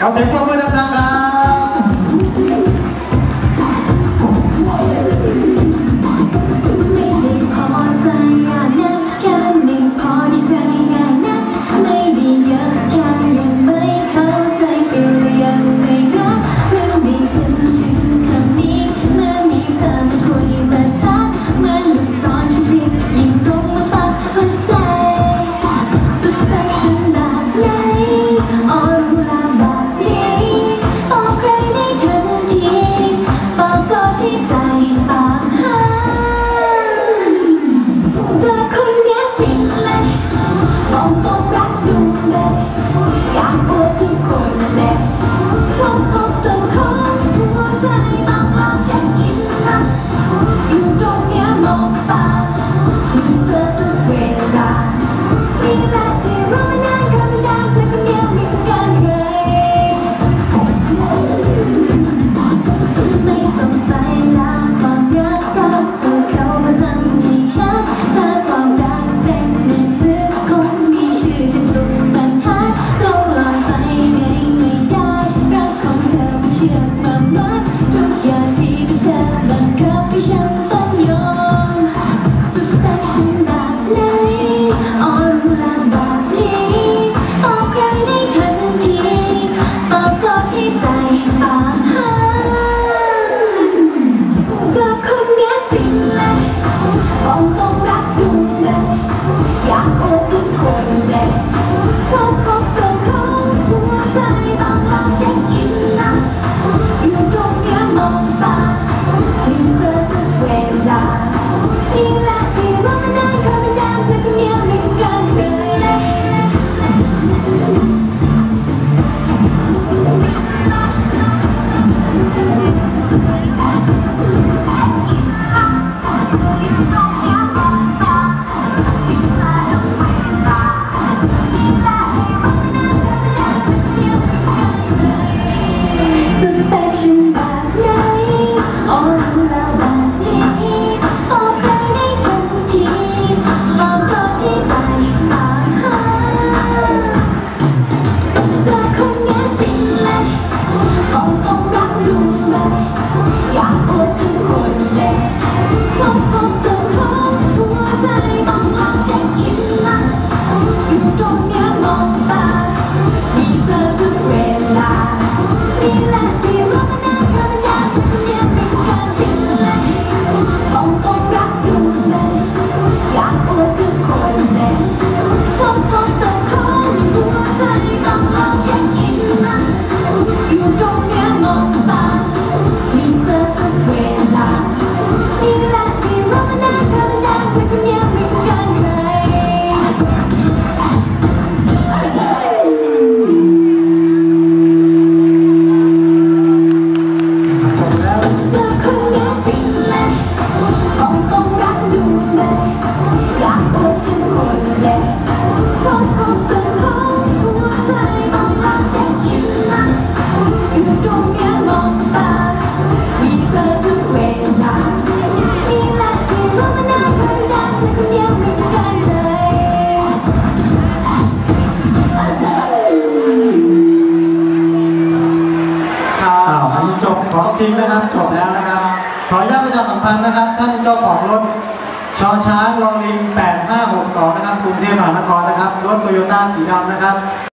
Hacer con buenas aplausos. Thank you. ิงนะครับจบแล้วนะครับ ขออนุญาตประชาสัมพันธ์นะครับ ท่านเจ้าของรถชอช้างลอลิง 8562 นะครับกรุงเทพมหานครนะครับ รถโตโยต้าสีดำนะครับ